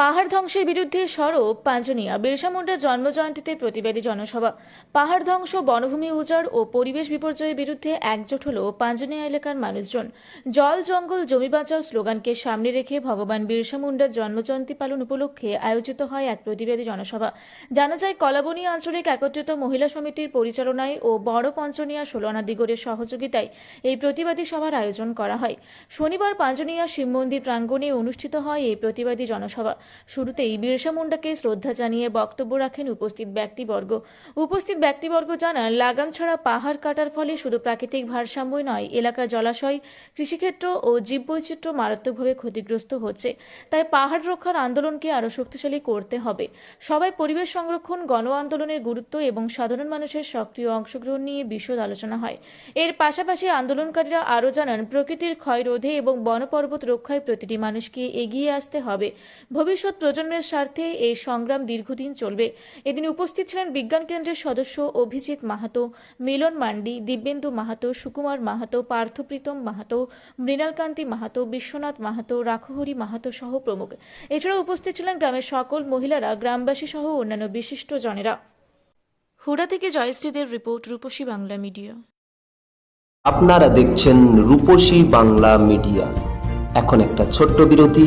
পাহাড় ধ্বংসের বিরুদ্ধে সরব পাঁচনিয়া বিরসা মুন্ডার জন্মজয়ন্তীতে প্রতিবাদী জনসভা। পাহাড় ধ্বংস, বনভূমি উজাড় ও পরিবেশ বিপর্যয়ের বিরুদ্ধে একজোট হল পাঁচনিয়া এলাকার মানুষজন। জল, জঙ্গল, জমি বাঁচাও স্লোগানকে সামনে রেখে ভগবান বিরসা মুন্ডার জন্মজয়ন্তী পালন উপলক্ষে আয়োজিত হয় এক প্রতিবাদী জনসভা। জানা যায়, কলাবনী আঞ্চলিক একত্রিত মহিলা সমিতির পরিচালনায় ও বড় পঞ্চনিয়া ষোলনা দিগরের সহযোগিতায় এই প্রতিবাদী সভার আয়োজন করা হয়। শনিবার পাঁচনিয়া শিব মন্দির প্রাঙ্গণে অনুষ্ঠিত হয় এই প্রতিবাদী জনসভা। শুরুতেই বিরসা মুন্ডাকে শ্রদ্ধা জানিয়ে বক্তব্য রাখেন উপস্থিত ব্যক্তিবর্গ। উপস্থিত ব্যক্তিবর্গ জানান, লাগাম ছাড়া পাহাড় কাটার ফলে শুধু প্রাকৃতিক ভারসাম্যই নয়, এলাকার জলাশয়, কৃষিক্ষেত্র ও জীববৈচিত্র্য মারাত্মকভাবে ক্ষতিগ্রস্ত হচ্ছে। তাই পাহাড় রক্ষার আন্দোলনকে আরও শক্তিশালী করতে হবে। সবাই পরিবেশ সংরক্ষণ, গণ আন্দোলনের গুরুত্ব এবং সাধারণ মানুষের সক্রিয় অংশগ্রহণ নিয়ে বিশদ আলোচনা হয়। এর পাশাপাশি আন্দোলনকারীরা আরও জানান, প্রকৃতির ক্ষয় রোধে এবং বনপর্বত রক্ষায় প্রতিটি মানুষকে এগিয়ে আসতে হবে। ভবিষ্যৎ প্রজন্মের স্বার্থে এই সংগ্রাম দীর্ঘদিন চলবে। এদিন উপস্থিত ছিলেন বিজ্ঞান কেন্দ্রের সদস্য অভিজিৎ মাহাতো, মিলন মান্ডি, দিব্যেন্দু মাহাতো, সুকুমার মাহাতো, পার্থপ্রীতম মাহাতো, মৃণালকান্তি মাহাতো, বিশ্বনাথ মাহাতো রাখহরি মাহাতো সহ প্রমুখ। এছাড়া উপস্থিত ছিলেন গ্রামের সকল মহিলারা, গ্রামবাসী সহ অন্যান্য বিশিষ্ট জনেরা। হুড়া থেকে জয়শ্রীদের রিপোর্ট, রূপসী বাংলা মিডিয়া। আপনারা দেখছেন রূপসী বাংলা মিডিয়া। এখন একটা ছোট্ট বিরতি